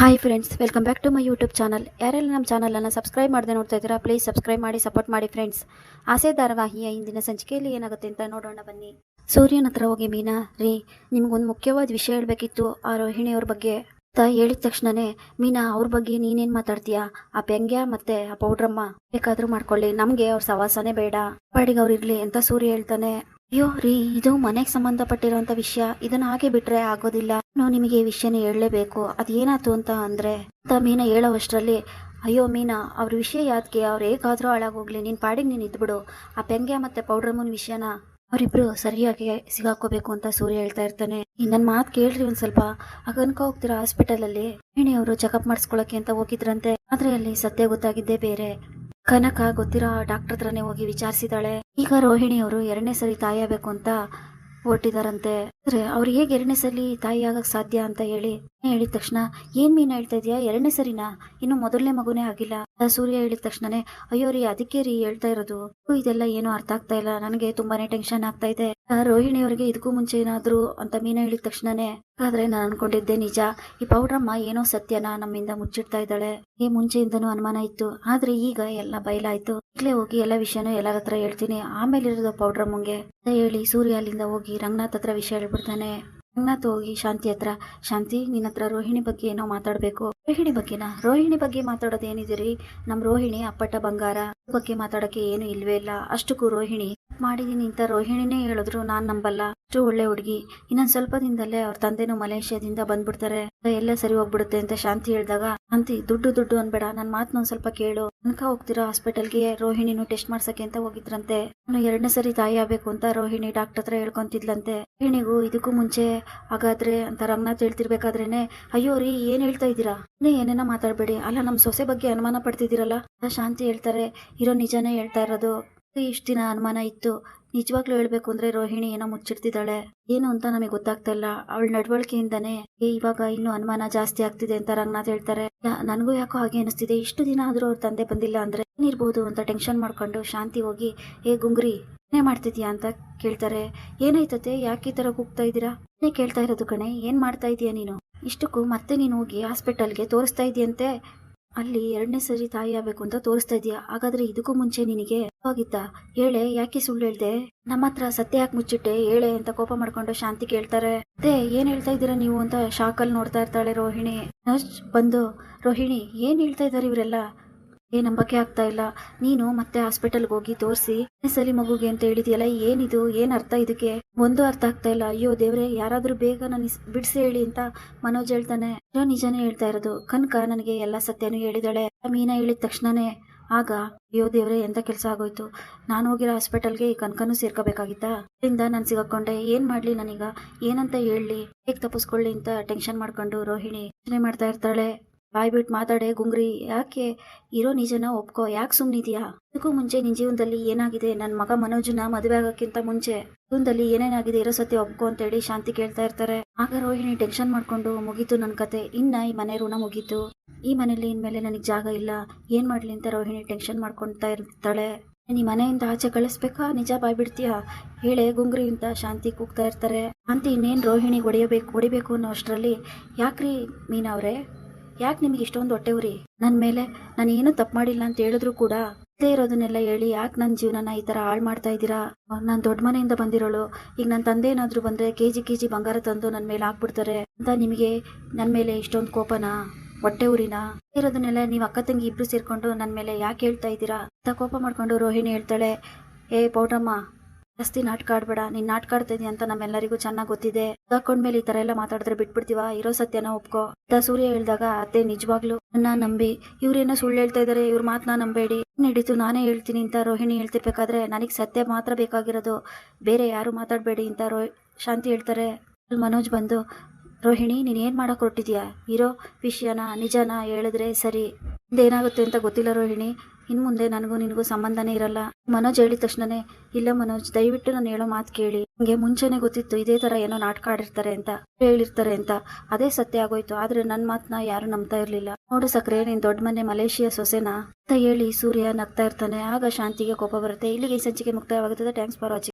Hi friends welcome back to my YouTube channel ಯಾರೆಲ್ಲ ನಮ್ಮ ಚಾನಲನ್ನು ಸಬ್ಸ್ಕ್ರೈಬ್ ಮಾಡದೆ ನೋಡ್ತಾ ಇದ್ದೀರಾ ಪ್ಲೀಸ್ ಸಬ್ಸ್ಕ್ರೈಬ್ ಮಾಡಿ ಸಪೋರ್ಟ್ ಮಾಡಿ ಫ್ರೆಂಡ್ಸ್ ಆಸೆ ಧಾರಾವಾಹಿಯ ಇಂದಿನ ಸಂಚಿಕೆಯಲ್ಲಿ ಏನಾಗುತ್ತೆ ಅಂತ ನೋಡೋಣ ಬನ್ನಿ. ಸೂರ್ಯನ ಹತ್ರ ಹೋಗಿ ಮೀನಾ, ರೀ, ನಿಮ್ಗೊಂದು ಮುಖ್ಯವಾದ ವಿಷಯ ಹೇಳಬೇಕಿತ್ತು ಆ ರೋಹಿಣಿಯವ್ರ ಬಗ್ಗೆ. ಅಂತ ಹೇಳಿದ ತಕ್ಷಣನೇ, ಮೀನಾ, ಅವ್ರ ಬಗ್ಗೆ ನೀನೇನು ಮಾತಾಡ್ತೀಯಾ? ಆ ಪೆಂಗ್ಯ ಮತ್ತೆ ಆ ಪೌಡ್ರಮ್ಮ. ಬೇಕಾದ್ರೂ ಮಾಡ್ಕೊಳ್ಳಿ, ನಮಗೆ ಅವ್ರ ಸವಾಸನೆ ಬೇಡ. ಪಾಡಿಗೆ ಅವ್ರು ಇರಲಿ ಅಂತ ಸೂರ್ಯ ಹೇಳ್ತಾನೆ. ಅಯ್ಯೋ ರೀ, ಇದು ಮನೆಗೆ ಸಂಬಂಧಪಟ್ಟಿರುವಂತ ವಿಷಯ. ಇದನ್ನ ಹಾಗೆ ಬಿಟ್ರೆ ಆಗೋದಿಲ್ಲ. ನಾವು ನಿಮಗೆ ಈ ವಿಷಯನ ಹೇಳಲೇಬೇಕು. ಅದೇನಾಯ್ತು ಅಂತ ಅಂದ್ರೆ, ಅಂತ ಮೀನಾ ಹೇಳೋವಷ್ಟರಲ್ಲಿ, ಅಯ್ಯೋ ಮೀನಾ, ಅವ್ರ ವಿಷಯ ಯಾಕೆ ಅವ್ರು ಹೇಗಾದ್ರೂ ಹಾಳಾಗೋಗ್ಲಿ. ನೀನ್ ಪಾಡಿಗೆ ನೀನು ಇದ್ಬಿಡು. ಆ ಪೆಂಗ್ಯ ಮತ್ತೆ ಪೌಡರ್ ಮೂನ್ ವಿಷಯನ ಅವರಿಬ್ರು ಸರಿಯಾಗಿ ಸಿಗಾಕೋಬೇಕು ಅಂತ ಸೂರ್ಯ ಹೇಳ್ತಾ ಇರ್ತಾನೆ. ನನ್ನ ಮಾತು ಕೇಳ್ರಿ ಒಂದ್ ಸ್ವಲ್ಪ. ಅಗನ್ಕ ಹೋಗ್ತಿರೋ ಹೋಗ್ತೀರಾ ಹಾಸ್ಪಿಟಲ್ ಅಲ್ಲಿ? ಅವರು ಚೆಕಪ್ ಮಾಡಿಸ್ಕೊಳಕ್ಕೆ ಅಂತ ಹೋಗಿದ್ರಂತೆ. ಆದ್ರೆ ಅಲ್ಲಿ ಸತ್ಯ ಗೊತ್ತಾಗಿದ್ದೇ ಬೇರೆ. ಕನಕ ಗೊತ್ತಿರೋ ಡಾಕ್ಟರ್ ಹತ್ರನೇ ಹೋಗಿ ವಿಚಾರಿಸಿದಾಳೆ ಈಗ ರೋಹಿಣಿ ಅವರು ಎರಡನೇ ಸರಿ ತಾಯಿ ಆಗ್ಬೇಕು ಅಂತ ಹೊರಟಿದಾರಂತೆ. ಅವ್ರು ಹೇಗೆ ಎರಡನೇ ಸಲಿ ತಾಯಿ ಆಗಕ್ ಸಾಧ್ಯ ಅಂತ ಹೇಳಿ ಹೇಳಿದ ತಕ್ಷಣ, ಏನ್ ಮೀನ್ ಹೇಳ್ತಾ ಇದೀಯಾ? ಎರಡನೇ ಸರಿನಾ? ಇನ್ನು ಮೊದಲನೇ ಮಗುನೇ ಆಗಿಲ್ಲ. ಸೂರ್ಯ ಹೇಳಿದ ತಕ್ಷಣನೇ, ಅಯ್ಯೋ ರೀ, ಅದಕ್ಕೆ ರೀ ಹೇಳ್ತಾ ಇರೋದು. ಇದೆಲ್ಲ ಏನು ಅರ್ಥ ಆಗ್ತಾ ಇಲ್ಲ. ನನಗೆ ತುಂಬಾನೇ ಟೆನ್ಷನ್ ಆಗ್ತಾ ಇದೆ. ರೋಹಿಣಿ ಅವರಿಗೆ, ಇದಕ್ಕೂ ಮುಂಚೆ ಏನಾದ್ರು? ಅಂತ ಮೀನ ಹೇಳಿದ ತಕ್ಷಣನೇ, ಆದ್ರೆ ನಾನು ಅನ್ಕೊಂಡಿದ್ದೆ ನಿಜ. ಈ ಪೌಡ್ರಮ್ಮ ಏನೋ ಸತ್ಯನ? ನಮ್ಮಿಂದ ಮುಚ್ಚಿಡ್ತಾ ಇದ್ದಾಳೆ. ಈ ಮುಂಚೆಯಿಂದನೂ ಅನುಮಾನ ಇತ್ತು. ಆದ್ರೆ ಈಗ ಎಲ್ಲ ಬಯಲಾಯ್ತು. ಇಲ್ಲೇ ಹೋಗಿ ಎಲ್ಲ ವಿಷಯನೂ ಎಲ್ಲರ ಹತ್ರ ಹೇಳ್ತೀನಿ. ಆಮೇಲೆ ಇರೋದು ಪೌಡ್ರಮ್ಮಂಗೆ. ಅಂತ ಹೇಳಿ ಸೂರ್ಯ ಅಲ್ಲಿಂದ ಹೋಗಿ ರಂಗನಾಥ್ ಹತ್ರ ವಿಷಯ ಹೇಳ್ಬಿಡ್ತಾನೆ ರಂಗನಾಥ್ ಹೋಗಿ ಶಾಂತಿ ಹತ್ರ, ಶಾಂತಿ, ನಿನ್ನ ಹತ್ರ ರೋಹಿಣಿ ಬಗ್ಗೆ ಏನೋ ಮಾತಾಡ್ಬೇಕು. ರೋಹಿಣಿ ಬಗ್ಗೆನಾ? ರೋಹಿಣಿ ಬಗ್ಗೆ ಮಾತಾಡೋದು ಏನಿದಿರಿ ನಮ್ ರೋಹಿಣಿ ಅಪ್ಪಟ ಬಂಗಾರ ಬಗ್ಗೆ ಮಾತಾಡಕ್ಕೆ ಏನು ಇಲ್ವೇ ಇಲ್ಲ. ಅಷ್ಟಕ್ಕೂ ರೋಹಿಣಿ ಮಾಡಿದೀನಿ ಅಂತ ರೋಹಿಣಿನೇ ಹೇಳಿದ್ರು, ನಾನು ನಂಬಲ್ಲ. ಅಷ್ಟು ಒಳ್ಳೆ ಹುಡುಗಿ. ಇನ್ನೊಂದು ಸ್ವಲ್ಪ ದಿನದಲ್ಲೇ ಅವ್ರ ತಂದೆನೂ ಮಲೇಷ್ಯಾದಿಂದ ಬಂದ್ಬಿಡ್ತಾರೆ. ಎಲ್ಲ ಸರಿ ಹೋಗ್ಬಿಡುತ್ತೆ ಅಂತ ಶಾಂತಿ ಹೇಳಿದಾಗ, ಶಾಂತಿ, ದುಡ್ಡು ದುಡ್ಡು ಅನ್ಬೇಡ. ನನ್ನ ಮಾತನ್ನೊಂದು ಸ್ವಲ್ಪ ಕೇಳು. ಅನ್ಕ ಹೋಗ್ತಿರೋ ಹಾಸ್ಪಿಟಲ್ಗೆ ರೋಹಿಣಿನೂ ಟೆಸ್ಟ್ ಮಾಡ್ಸಕ್ಕೆ ಅಂತ ಹೋಗಿದ್ರಂತೆ. ನಾನು ಎರಡನೇ ಸರಿ ತಾಯಿ ಆಗ್ಬೇಕು ಅಂತ ರೋಹಿಣಿ ಡಾಕ್ಟರ್ ಹತ್ರ ಹೇಳ್ಕೊಂತಿದ್ಲಂತೆ. ರೋಹಿಣಿಗೂ ಇದಕ್ಕೂ ಮುಂಚೆ ಹಾಗಾದ್ರೆ ಅಂತ ರಂಗನಾಥ್ ಹೇಳ್ತಿರ್ಬೇಕಾದ್ರೇನೆ, ಅಯ್ಯೋ ರೀ, ಏನ್ ಹೇಳ್ತಾ ಇದ್ದೀರಾ? ಏನೇನೋ ಮಾತಾಡ್ಬೇಡಿ. ಅಲ್ಲ, ನಮ್ ಸೊಸೆ ಬಗ್ಗೆ ಅನುಮಾನ ಪಡ್ತಿದ್ದೀರಲ್ಲ? ಶಾಂತಿ ಹೇಳ್ತಾರೆ. ಇರೋ ನಿಜಾನೇ ಹೇಳ್ತಾ ಇರೋದು ಇಷ್ಟ ದಿನ ಅನುಮಾನ ಇತ್ತು. ನಿಜವಾಗ್ಲೂ ಹೇಳ್ಬೇಕು ಅಂದ್ರೆ ರೋಹಿಣಿ ಏನೋ ಮುಚ್ಚಿಡ್ತಿದ್ದಾಳೆ. ಏನು ಅಂತ ನಮಗೆ ಗೊತ್ತಾಗ್ತಾ ಇಲ್ಲ. ಅವಳ ನಡವಳಿಕೆಯಿಂದಾನೇ ಇವಾಗ ಇನ್ನು ಅನುಮಾನ ಜಾಸ್ತಿ ಆಗ್ತಿದೆ ಅಂತ ರಂಗನಾಥ್ ಹೇಳ್ತಾರೆ. ನನಗೂ ಯಾಕೋ ಹಾಗೆ ಅನಿಸ್ತಿದೆ. ಇಷ್ಟು ದಿನ ಆದ್ರೂ ಅವ್ರ ತಂದೆ ಬಂದಿಲ್ಲ ಅಂದ್ರೆ ಏನಿರ್ಬೋದು ಅಂತ ಟೆನ್ಷನ್ ಮಾಡ್ಕೊಂಡು ಶಾಂತಿ ಹೋಗಿ, ಏ, ಗುಂಗ್ರಿ, ಏನೇ ಮಾಡ್ತಿದ್ಯಾ? ಅಂತ ಕೇಳ್ತಾರೆ. ಏನಾಯ್ತತೆ ಯಾಕೆ ಈ ತರ ಕೂಗ್ತಾ ಇದ್ದೀರಾ? ಕೇಳ್ತಾ ಇರೋದು ಕಣೆ. ಏನ್ ಮಾಡ್ತಾ ಇದೀಯ ನೀನು? ಇಷ್ಟಕ್ಕೂ ಮತ್ತೆ ನೀನು ಹೋಗಿ ಹಾಸ್ಪಿಟಲ್ಗೆ ತೋರಿಸ್ತಾ ಇದೆಯಂತೆ. ಅಲ್ಲಿ ಎರಡನೇ ಸರಿ ತಾಯಿ ಆಗ್ಬೇಕು ಅಂತ ತೋರಿಸ್ತಾ ಇದೀಯಾ ಹಾಗಾದ್ರೆ ಇದಕ್ಕೂ ಮುಂಚೆ ನಿನಗೆ ಹೋಗಿತ್ತ ಹೇಳೆ, ಯಾಕೆ ಸುಳ್ಳು ಹೇಳ್ದೆ? ನಮ್ಮ ಹತ್ರ ಸತ್ಯ ಯಾಕೆ ಮುಚ್ಚಿಟ್ಟೆ? ಹೇಳೆ ಅಂತ ಕೋಪ ಮಾಡ್ಕೊಂಡು ಶಾಂತಿ ಕೇಳ್ತಾರೆ. ಅದೇ, ಏನ್ ಹೇಳ್ತಾ ಇದ್ದೀರಾ ನೀವು ಅಂತ ಶಾಕಲ್ ನೋಡ್ತಾ ಇರ್ತಾಳೆ ರೋಹಿಣಿ. ನರ್ಸ್ ಬಂದು, ರೋಹಿಣಿ, ಏನ್ ಹೇಳ್ತಾ ಇದ್ದಾರೆ ಇವರೆಲ್ಲ? ಏ ನಂಬಕ್ಕೆ ಆಗ್ತಾ ಇಲ್ಲ. ನೀನು ಮತ್ತೆ ಹಾಸ್ಪಿಟಲ್ಗೆ ಹೋಗಿ ತೋರಿಸಿ ಸಲಿ ಮಗುಗೆ ಅಂತ ಹೇಳಿದ್ಯಲ್ಲ, ಏನಿದು? ಏನ್ ಅರ್ಥ ಇದಕ್ಕೆ? ಒಂದು ಅರ್ಥ ಆಗ್ತಾ ಇಲ್ಲ. ಅಯ್ಯೋ ದೇವ್ರೆ, ಯಾರಾದ್ರೂ ಬೇಗ ನಾನು ಬಿಡಿಸಿ ಹೇಳಿ ಅಂತ ಮನೋಜ್ ಹೇಳ್ತಾನೆ. ನಿಜ ನಿಜಾನೇ ಹೇಳ್ತಾ ಇರೋದು. ಕನಕ ನನಗೆ ಎಲ್ಲ ಸತ್ಯನೂ ಹೇಳಿದಾಳೆ. ಮೀನಾ ಹೇಳಿದ ತಕ್ಷಣನೇ, ಆಗ, ಅಯ್ಯೋ ದೇವ್ರೆ, ಎಂತ ಕೆಲಸ ಆಗೋಯ್ತು? ನಾನು ಹೋಗಿರೋ ಹಾಸ್ಪಿಟಲ್ಗೆ ಈ ಕನಕನೂ ಸೇರ್ಕೋಬೇಕಾಗಿತ್ತಾ? ಅದರಿಂದ ನಾನು ಸಿಗಕೊಂಡೆ. ಏನ್ ಮಾಡ್ಲಿ ನಾನೀಗ? ಏನಂತ ಹೇಳಲಿ ಹೇಗ್ ತಪ್ಪಿಸ್ಕೊಳ್ಳಿ ಅಂತ ಟೆನ್ಷನ್ ಮಾಡ್ಕೊಂಡು ರೋಹಿಣಿ ಯೋಚನೆ ಮಾಡ್ತಾ ಇರ್ತಾಳೆ. ಬಾಯ್ ಬಿಟ್ಟು ಮಾತಾಡೆ, ಗುಂಗ್ರಿ, ಯಾಕೆ ಇರೋ ನಿಜನ ಒಪ್ಕೋ, ಯಾಕೆ ಸುಮ್ಮನಿದ್ಯಾ ಅದಕ್ಕೂ ಮುಂಚೆ ನಿನ್ ಜೀವನದಲ್ಲಿ ಏನಾಗಿದೆ? ನನ್ನ ಮಗ ಮನೋಜನ ಮದುವೆ ಆಗೋಕ್ಕಿಂತ ಮುಂಚೆ ಜೀವನದಲ್ಲಿ ಏನೇನಾಗಿದೆ ಇರೋ ಸತ್ಯ ಒಪ್ಕೋ ಅಂತ ಹೇಳಿ ಶಾಂತಿ ಕೇಳ್ತಾ ಇರ್ತಾರೆ. ಆಗ ರೋಹಿಣಿ ಟೆನ್ಷನ್ ಮಾಡ್ಕೊಂಡು ಮುಗೀತು ನನ್ನ ಕತೆ. ಇನ್ನ ಈ ಮನೆ ಋಣ ಮುಗೀತು. ಈ ಮನೇಲಿ ಇನ್ಮೇಲೆ ನನಗೆ ಜಾಗ ಇಲ್ಲ. ಏನ್ ಮಾಡ್ಲಿ ಅಂತ ರೋಹಿಣಿ ಟೆನ್ಷನ್ ಮಾಡ್ಕೊಳ್ತಾ ಇರ್ತಾಳೆ. ನೀ ಮನೆಯಿಂದ ಆಚೆ ಕಳಿಸ್ಬೇಕಾ? ನಿಜ ಬಾಯ್ಬಿಡ್ತೀಯಾ? ಹೇಳೆ, ಗುಂಗ್ರಿ ಅಂತ ಶಾಂತಿ ಕೂಗ್ತಾ ಇರ್ತಾರೆ. ಶಾಂತಿ ಇನ್ನೇನು ರೋಹಿಣಿ ಹೊಡೆಯಬೇಕು, ಹೊಡಿಬೇಕು ಅನ್ನೋ ಅಷ್ಟರಲ್ಲಿ ಯಾಕ್ರಿ ಮೀನಾ ಅವ್ರೆ? ಯಾಕೆ ನಿಮ್ಗೆ ಇಷ್ಟೊಂದು ಹೊಟ್ಟೆ ಉರಿ? ನನ್ನ ಮೇಲೆ ನಾನು ಏನು ತಪ್ಪು ಮಾಡಿಲ್ಲ ಅಂತ ಹೇಳಿದ್ರು ಕೂಡ ಇದೇ ಇರೋದನ್ನೆಲ್ಲ ಹೇಳಿ ಯಾಕೆ ನನ್ನ ಜೀವನನ ಈ ತರ ಹಾಳು ಮಾಡ್ತಾ ಇದ್ದೀರಾ? ನಾನು ದೊಡ್ಡ ಮನೆಯಿಂದ ಬಂದಿರೋಳು. ಈಗ ನನ್ನ ತಂದೆ ಏನಾದರೂ ಬಂದ್ರೆ ಕೆಜಿ ಕೆಜಿ ಕೆ ಬಂಗಾರ ತಂದು ನನ್ನ ಮೇಲೆ ಹಾಕ್ಬಿಡ್ತಾರೆ ಅಂತ ನಿಮಗೆ ನನ್ನ ಮೇಲೆ ಇಷ್ಟೊಂದು ಕೋಪನಾ? ಹೊಟ್ಟೆ ಉರಿನಾ? ಇರೋದನ್ನೆಲ್ಲ ನೀವು ಅಕ್ಕ ತಂಗಿ ಇಬ್ರು ಸೇರ್ಕೊಂಡು ನನ್ನ ಮೇಲೆ ಯಾಕೆ ಹೇಳ್ತಾ ಇದ್ದೀರಾ? ಅಂತ ಕೋಪ ಮಾಡ್ಕೊಂಡು ರೋಹಿಣಿ ಹೇಳ್ತಾಳೆ, ಏ ಪೌಡ್ರಮ್ಮ ಜಾಸ್ತಿ ನಾಟಕ ಆಡ್ಬೇಡ, ನೀನ್ ನಾಟಕ ಆಡ್ತಾ ಇದೀಯ ಅಂತ ನಮ್ಮೆಲ್ಲರಿಗೂ ಚೆನ್ನಾಗಿ ಗೊತ್ತಿದೆ. ಮೇಲೆ ಈ ತರ ಎಲ್ಲ ಮಾತಾಡಿದ್ರೆ ಬಿಟ್ಬಿಡ್ತೀವ? ಇರೋ ಸತ್ಯನ ಒಪ್ಕೋ. ಅಂತ ಸೂರ್ಯ ಹೇಳ್ದಾಗ, ಅತ್ತೆ, ನಿಜವಾಗ್ಲು ನನ್ನ ನಂಬಿ. ಇವ್ರೇನೋ ಸುಳ್ಳು ಹೇಳ್ತಾ ಇದಾರೆ, ಇವ್ರ ಮಾತನ್ನ ನಂಬೇಡಿ. ನಡೀತು, ನಾನೇ ಹೇಳ್ತೀನಿ ಅಂತ ರೋಹಿಣಿ ಹೇಳ್ತಿರ್ಬೇಕಾದ್ರೆ ನನಗೆ ಸತ್ಯ ಮಾತ್ರ ಬೇಕಾಗಿರೋದು. ಬೇರೆ ಯಾರು ಮಾತಾಡ್ಬೇಡಿ ಅಂತ ರೋ, ಶಾಂತಿ ಹೇಳ್ತಾರೆ. ಮನೋಜ್ ಬಂದು, ರೋಹಿಣಿ, ನೀನ್ ಏನ್ ಮಾಡಕ್ ಹೊರಟಿದ್ಯಾ? ಇರೋ ವಿಷಯನ, ನಿಜನ ಹೇಳಿದ್ರೆ ಸರಿ. ಏನಾಗುತ್ತೆ ಅಂತ ಗೊತ್ತಿಲ್ಲ ರೋಹಿಣಿ. ಇನ್ ಮುಂದೆ ನನಗೂ ನಿನಗೂ ಸಂಬಂಧನೇ ಇರಲ್ಲ. ಮನೋಜ್ ಹೇಳಿದ ತಕ್ಷಣನೇ, ಇಲ್ಲ ಮನೋಜ್, ದಯವಿಟ್ಟು ನಾನು ಹೇಳೋ ಮಾತು ಕೇಳಿ. ನಿಮಗೆ ಮುಂಚೆನೆ ಗೊತ್ತಿತ್ತು ಇದೇ ತರ ಏನೋ ನಾಟಕ ಆಡಿರ್ತಾರೆ ಅಂತ, ಹೇಳಿರ್ತಾರೆ ಅಂತ. ಅದೇ ಸತ್ಯ ಆಗೋಯ್ತು, ಆದ್ರೆ ನನ್ನ ಮಾತನ್ನ ಯಾರು ನಂಬ್ತಾ ಇರ್ಲಿಲ್ಲ. ನೋಡು ಸಕ್ರೆ, ನಿನ್ ದೊಡ್ಡ ಮನೆ ಮಲೇಷಿಯಾ ಸೊಸೆನಾ? ಅಂತ ಹೇಳಿ ಸೂರ್ಯ ನಗ್ತಾ ಇರ್ತಾನೆ. ಆಗ ಶಾಂತಿಗೆ ಕೋಪ ಬರುತ್ತೆ. ಇಲ್ಲಿಗೆ ಈ ಸಂಚಿಕೆ ಮುಕ್ತಾಯವಾಗುತ್ತದೆ. Thanks for watching